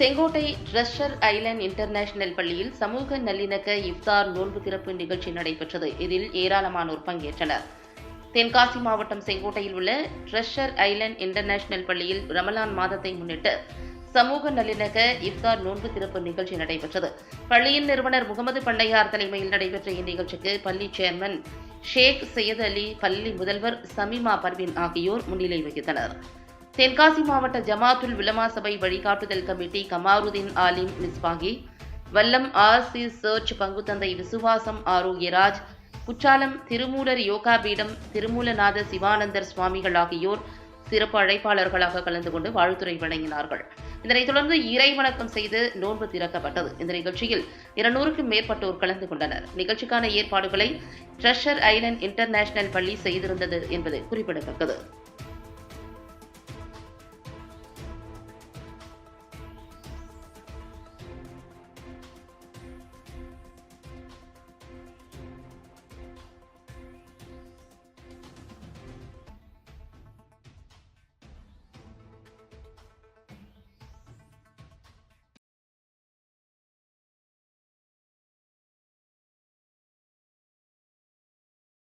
Sengottai treasure Island international பள்ளியில் சமூக நல்லிணக்க இஃப்தார் நோன்பு திறப்பு நிகழ்ச்சி நடைபெற்றது. இதில் ஏராளமானோர் பங்கேற்றனர். தென்காசி மாவட்டம் செங்கோட்டையில் உள்ள ட்ரெஷர் ஐலண்ட் இன்டர்நேஷனல் பள்ளியில் ரமலான் மாதத்தை முன்னிட்டு சமூக நல்லிணக்க இஃப்தார் நோன்பு திறப்பு நிகழ்ச்சி நடைபெற்றது. பள்ளியின் நிறுவனர் முகமது பண்டையார் தலைமையில் நடைபெற்ற இந்நிகழ்ச்சிக்கு பள்ளி சேர்மன் ஷேக் சையத் அலி பள்ளி முதல்வர் சமீமா பர்வின் ஆகியோர் முன்னிலை வகித்தனர். தென்காசி மாவட்ட ஜமாத்துல் உலமா சபை வழிகாட்டுதல் committee Kamaruddin Alim Misbahi Vallam RC church பங்குத்தந்தை Visuvasam Arokiyaraj Courtallam Thirumoolar yoga பீடம் திருமூலநாத சிவானந்தர் சுவாமிகள் ஆகியோர் சிறப்பு அழைப்பாளர்களாக கலந்து கொண்டு வாழ்த்துறை வழங்கினார்கள். இதனைத் தொடர்ந்து இறை வணக்கம் செய்து நோன்பு திறக்கப்பட்டது. இந்த நிகழ்ச்சியில் இருநூறுக்கும் மேற்பட்டோர் கலந்து கொண்டனர். நிகழ்ச்சிக்கான ஏற்பாடுகளை ட்ரெஷர் ஐலண்ட் இன்டர்நேஷனல் பள்ளி செய்திருந்தது என்பது குறிப்பிடத்தக்கது.